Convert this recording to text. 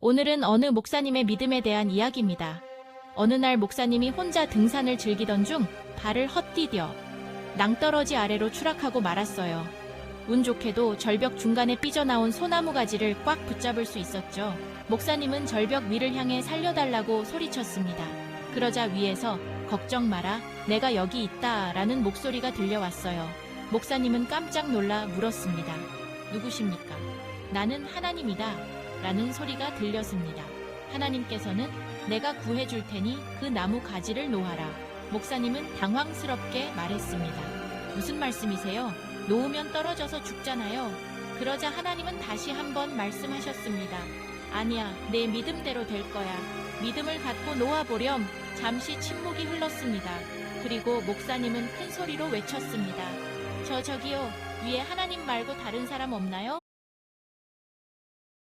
오늘은 어느 목사님의 믿음에 대한 이야기입니다. 어느 날 목사님이 혼자 등산을 즐기던 중 발을 헛디뎌 낭떠러지 아래로 추락하고 말았어요. 운 좋게도 절벽 중간에 삐져나온 소나무 가지를 꽉 붙잡을 수 있었죠. 목사님은 절벽 위를 향해 살려달라고 소리쳤습니다. 그러자 위에서 걱정 마라, 내가 여기 있다 라는 목소리가 들려왔어요. 목사님은 깜짝 놀라 물었습니다. 누구십니까? 나는 하나님이다. 라는 소리가 들렸습니다. 하나님께서는 내가 구해줄 테니 그 나무 가지를 놓아라. 목사님은 당황스럽게 말했습니다. 무슨 말씀이세요? 놓으면 떨어져서 죽잖아요. 그러자 하나님은 다시 한번 말씀하셨습니다. 아니야, 내 믿음대로 될 거야. 믿음을 갖고 놓아보렴. 잠시 침묵이 흘렀습니다. 그리고 목사님은 큰 소리로 외쳤습니다. 저 저기요, 위에 하나님 말고 다른 사람 없나요?